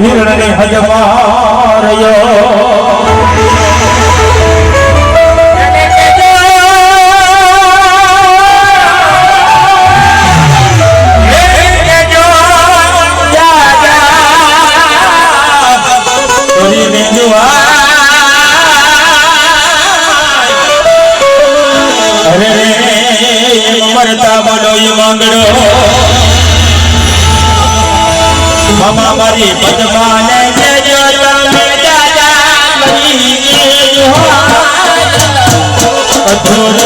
હિરણને હજમારયો મરતા બોલો માંગડો મામા મારી પદમાને કેજો તમે દાદા ગઈ હો અધૂરી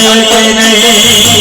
দাঁড়িয়ে নেই।